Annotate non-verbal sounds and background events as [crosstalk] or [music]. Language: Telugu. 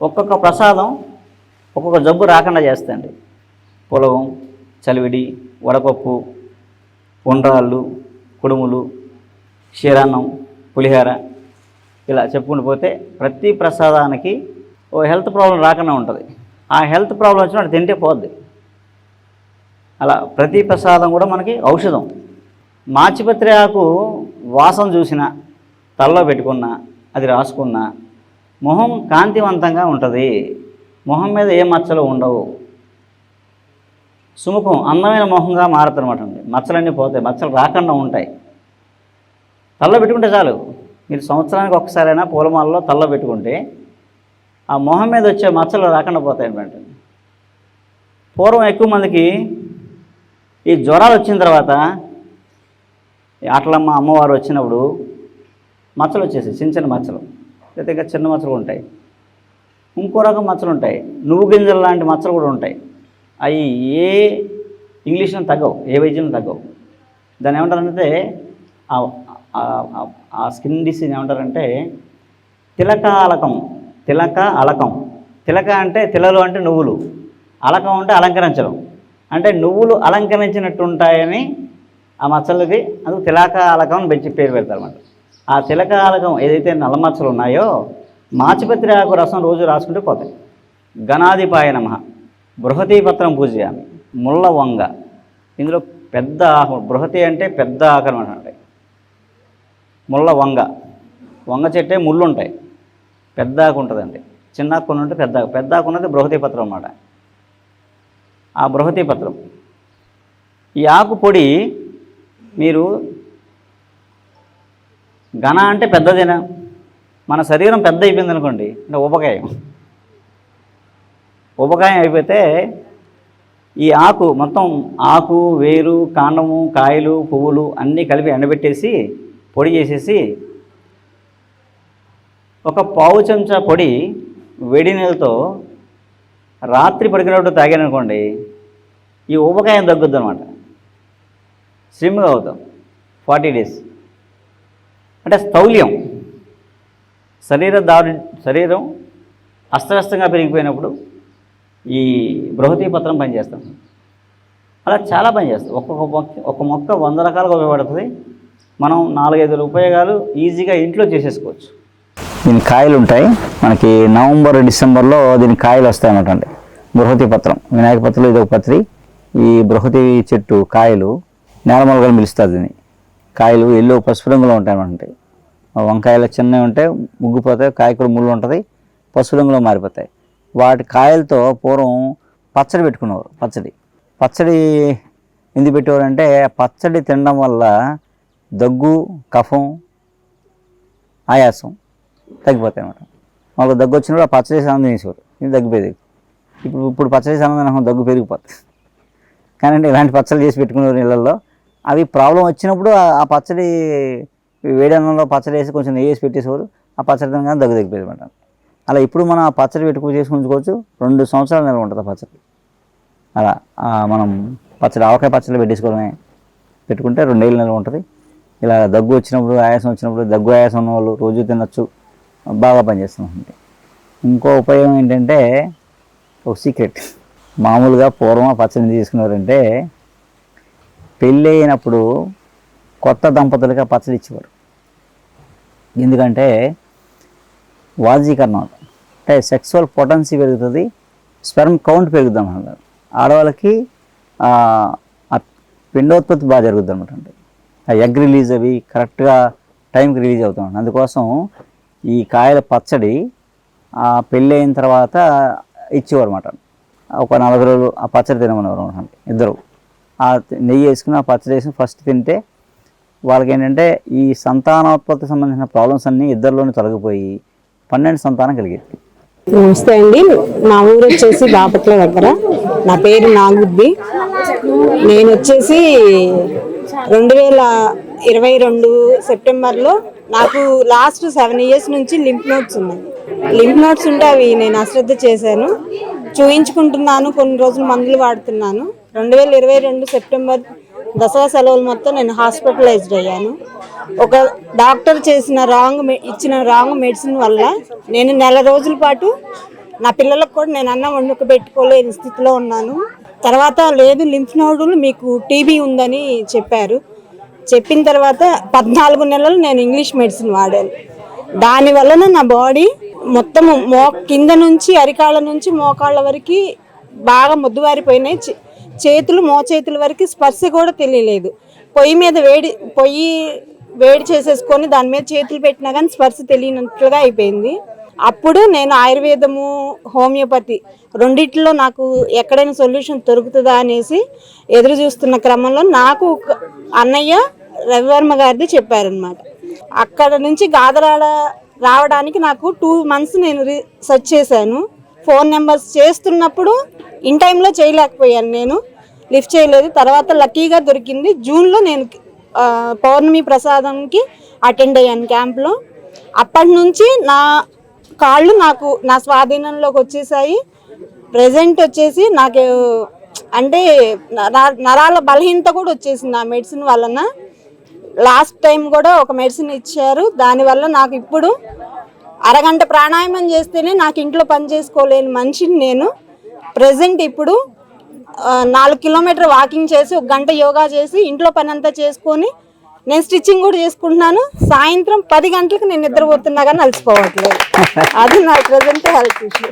ఒక్కొక్క ప్రసాదం ఒక్కొక్క జబ్బు రాకుండా చేస్తండి పొలం చలివిడి వడపప్పు ఉండ్రాళ్ళు కుడుములు క్షీరాన్నం పులిహోర ఇలా చెప్పుకుంటూ పోతే ప్రతి ప్రసాదానికి ఓ హెల్త్ ప్రాబ్లం రాకుండా ఉంటుంది. ఆ హెల్త్ ప్రాబ్లం వచ్చిన తింటే పోద్ది. అలా ప్రతి ప్రసాదం కూడా మనకి ఔషధం. మాచిపత్రి ఆకు వాసన చూసిన తలలో పెట్టుకున్నా అది రాసుకున్నా మొహం కాంతివంతంగా ఉంటుంది. మొహం మీద ఏ మచ్చలు ఉండవు. సుముఖం అందమైన మొహంగా మారుతుందన్నమాట అండి. మచ్చలన్నీ పోతాయి. మచ్చలు రాకుండా ఉంటాయి. తల్ల పెట్టుకుంటే చాలు. మీరు సంవత్సరానికి ఒక్కసారైనా పూలమాలలో తల్ల పెట్టుకుంటే ఆ మొహం మీద వచ్చే మచ్చలు రాకుండా పోతాయి అనమాట పూర్వం ఎక్కువ మందికి ఈ జ్వరాలు వచ్చిన తర్వాత అట్లమ్మ ఆటలమ్మ అమ్మవారు వచ్చినప్పుడు మచ్చలు వచ్చేసాయి. చిన్న చిన్న మచ్చలు. లేకపోతే ఇంకా చిన్న మచ్చలు ఉంటాయి. ఇంకో రకం మచ్చలు ఉంటాయి. నువ్వు గింజలు లాంటి మచ్చలు కూడా ఉంటాయి. అవి ఏ ఇంగ్లీష్లో తగ్గవు ఏ వైద్యం తగ్గవు. దాన్ని ఏమంటారంటే ఆ- ఆ స్కిన్ డిసీజ్ ఏమంటారంటే తిలక అలకం తిలక అలకం. తిలక అంటే తిలలు అంటే నువ్వులు. అలకం అంటే అలంకరించడం. అంటే నువ్వులు అలంకరించినట్టు ఉంటాయని ఆ మచ్చలకి అందుకు తిలక అలకం అని పెంచి పేరు పెడతారు అన్నమాట ఆ తిలక ఏదైతే నల్ల మచ్చలు ఉన్నాయో మాచిపత్రి ఆకు రసం రోజు రాసుకుంటే పోతాయి. గణాధిపాయ నమ. బృహతీ పత్రం పూజయామి. ముళ్ళ వంగ. ఇందులో పెద్ద ఆకు బృహతి అంటే పెద్ద ఆకరం అనమాట అంటే ముళ్ళ వంగ. వంగ చెట్టే ముళ్ళు ఉంటాయి పెద్ద ఆకు ఉంటుందండి. చిన్న ఆకు ఉంటే పెద్ద ఆకు. పెద్ద ఆకు ఉన్నది బృహతీ పత్రం అన్నమాట. ఆ బృహతీ పత్రం. ఈ ఆకు పొడి మీరు ఘన అంటే పెద్దదేనా? మన శరీరం పెద్ద అయిపోయింది అనుకోండి అంటే ఉపకాయం. ఉపకాయం అయిపోతే ఈ ఆకు మొత్తం ఆకు వేరు కాండము కాయలు పువ్వులు అన్నీ కలిపి ఎండబెట్టేసి పొడి చేసేసి ఒక పావు చెంచా పొడి వేడి నీళ్ళతో రాత్రి పడికినప్పుడు తాగాననుకోండి ఈ ఉపకాయం తగ్గుద్ది అనమాట స్లిమ్గా అవుతాం. Forty days. అంటే స్థౌల్యం. శరీర దారు శరీరం అస్తవ్యస్తంగా పెరిగిపోయినప్పుడు ఈ బృహతీ పత్రం పనిచేస్తాం. అలా చాలా పనిచేస్తాం. ఒక్కొక్క మొక్క ఒక్క మొక్క వంద రకాలుగా ఉపయోగపడుతుంది. మనం నాలుగైదు ఉపయోగాలు ఈజీగా ఇంట్లో చేసేసుకోవచ్చు. దీని కాయలు ఉంటాయి. మనకి నవంబర్ డిసెంబర్లో దీని కాయలు వస్తాయి బృహతి పత్రం వినాయక పత్రంలో ఇది ఒక పత్రి. ఈ బృహతి చెట్టు కాయలు నేలమొలగలు పిలుస్తుంది దీన్ని. కాయలు ఎల్లో పసుపు రంగులో ఉంటాయి అనమాట వంకాయలు చిన్నవి ఉంటాయి ముగ్గిపోతాయి కాయ కూడా ముళ్ళు ఉంటుంది పసుపు రంగులో మారిపోతాయి. వాటి కాయలతో పూర్వం పచ్చడి పెట్టుకునేవారు పచ్చడి. పచ్చడి ఎందుకు పెట్టేవారంటే పచ్చడి తినడం వల్ల దగ్గు కఫం ఆయాసం తగ్గిపోతాయి అనమాట మాకు దగ్గు వచ్చినప్పుడు ఆ పచ్చడి ఆనందం చేసేవారు ఇది తగ్గిపోయేది ఇప్పుడు ఇప్పుడు పచ్చడి ఆనందం దగ్గు పెరిగిపోతుంది. కానీ ఇలాంటి పచ్చళ్ళు చేసి పెట్టుకునేవారు ఇళ్ళల్లో అవి ప్రాబ్లం వచ్చినప్పుడు ఆ- పచ్చడి వేడి అన్నంలో పచ్చడి వేసి కొంచెం నెయ్యి వేసి పెట్టేసేవారు. ఆ పచ్చడి తినగానే దగ్గు తగ్గిపోయేది అనమాట అలా ఇప్పుడు మనం ఆ పచ్చడి పెట్టుకుని చేసి ఉంచుకోవచ్చు. రెండు సంవత్సరాల నెల ఉంటుంది ఆ పచ్చడి. అలా మనం పచ్చడి ఆవకాయ పచ్చడి పెట్టేసుకోవడమే పెట్టుకుంటే రెండేళ్ళ నెల ఉంటుంది. ఇలా దగ్గు వచ్చినప్పుడు ఆయాసం వచ్చినప్పుడు దగ్గు ఆయాసం ఉన్న వాళ్ళు రోజు తినచ్చు. బాగా పనిచేస్తుంది ఇంకో ఉపయోగం ఏంటంటే ఒక సీక్రెట్. మామూలుగా పూర్వం ఆ పచ్చడిని తీసుకున్నారంటే పెళ్ళి అయినప్పుడు కొత్త దంపతులుగా పచ్చడి ఇచ్చేవారు. ఎందుకంటే వాజీకరణం అంటే సెక్సువల్ పొటెన్సీ పెరుగుతుంది స్పెర్మ్ కౌంట్ పెరుగుద్ది అనమాట ఆడవాళ్ళకి పిండోత్పత్తి బాగా జరుగుద్ది అనమాట అండి ఆ ఎగ్ రిలీజ్ అవి కరెక్ట్గా టైంకి రిలీజ్ అవుతాం అందుకోసం ఈ కాయల పచ్చడి పెళ్ళి అయిన తర్వాత ఇచ్చేవారు అనమాట ఒక నలభై రోజులు ఆ పచ్చడి తినమనేవారు అనమాట ఇద్దరు. ఆ నెయ్యి వేసుకుని ఆ పచ్చడి వేసుకుని ఫస్ట్ తింటే వాళ్ళకి ఏంటంటే ఈ సంతానోత్పత్తి సంబంధించిన ప్రాబ్లమ్స్ అన్నీ ఇద్దరిలోనే తొలగిపోయి పన్నెండు సంతానం కలిగేది నమస్తే అండి. నా ఊరు వచ్చేసి బాపట్ల దగ్గర. నా పేరు నాగుద్ది. నేను వచ్చేసి రెండు వేల ఇరవై రెండు సెప్టెంబర్లో నాకు లాస్ట్ సెవెన్ ఇయర్స్ నుంచి లింప్ నోట్స్ ఉన్నాయి. లింప్ నోట్స్ ఉంటే అవి నేను అశ్రద్ధ చేశాను. చూయించుకుంటున్నాను కొన్ని రోజులు మందులు వాడుతున్నాను. రెండు వేల ఇరవై రెండు సెప్టెంబర్ దసరా సెలవులు మొత్తం నేను హాస్పిటలైజ్డ్ అయ్యాను. ఒక డాక్టర్ చేసిన రాంగ్ ఇచ్చిన రాంగ్ మెడిసిన్ వల్ల నేను నెల రోజుల పాటు నా పిల్లలకు కూడా నేను అన్నం వండుకు పెట్టుకోలేని స్థితిలో ఉన్నాను. తర్వాత లేదు లింఫ్ నోడులు మీకు టీబీ ఉందని చెప్పారు. చెప్పిన తర్వాత పద్నాలుగు నెలలు నేను ఇంగ్లీష్ మెడిసిన్ వాడాను. దాని వలన నా బాడీ మొత్తము మో కింద నుంచి అరికాళ్ళ నుంచి మోకాళ్ళ వరకు బాగా ముద్దువారిపోయినాయి. చేతులు మోచేతుల వరకు స్పర్శ కూడా తెలియలేదు. పొయ్యి మీద వేడి పొయ్యి వేడి చేసేసుకొని దాని మీద చేతులు పెట్టినా కానీ స్పర్శ తెలియనట్లుగా అయిపోయింది. అప్పుడు నేను ఆయుర్వేదము హోమియోపతి రెండిట్లో నాకు ఎక్కడైనా సొల్యూషన్ దొరుకుతుందా అనేసి ఎదురు చూస్తున్న క్రమంలో నాకు ఒక అన్నయ్య రవివర్మ గారిది చెప్పారనమాట అక్కడ నుంచి గాదరాడ రావడానికి నాకు టూ మంత్స్ నేను సెర్చ్ చేశాను. ఫోన్ నెంబర్స్ చేస్తున్నప్పుడు ఇన్ టైంలో చేయలేకపోయాను నేను. లిఫ్ట్ చేయలేదు. తర్వాత లక్కీగా దొరికింది. జూన్లో నేను పౌర్ణమి ప్రసాదంకి అటెండ్ అయ్యాను క్యాంప్లో అప్పటి నుంచి నా కాళ్ళు నాకు నా స్వాధీనంలోకి వచ్చేసాయి. ప్రజెంట్ వచ్చేసి నాకు అంటే నరాల బలహీనత కూడా వచ్చేసింది ఆ మెడిసిన్ వలన. లాస్ట్ టైం కూడా ఒక మెడిసిన్ ఇచ్చారు. దానివల్ల నాకు ఇప్పుడు అరగంట ప్రాణాయామం చేస్తేనే నాకు ఇంట్లో పని చేసుకోలేని మనిషిని నేను ప్రజెంట్ ఇప్పుడు నాలుగు కిలోమీటర్ వాకింగ్ చేసి ఒక గంట యోగా చేసి ఇంట్లో పని అంతా చేసుకొని నేను స్టిచ్చింగ్ కూడా చేసుకుంటున్నాను. సాయంత్రం పది గంటలకు నేను నిద్రపోతున్నా కానీ అలసిపోవట్లేదు. [laughs] అది నా ప్రజెంట్ హెల్త్ ఇష్యూ.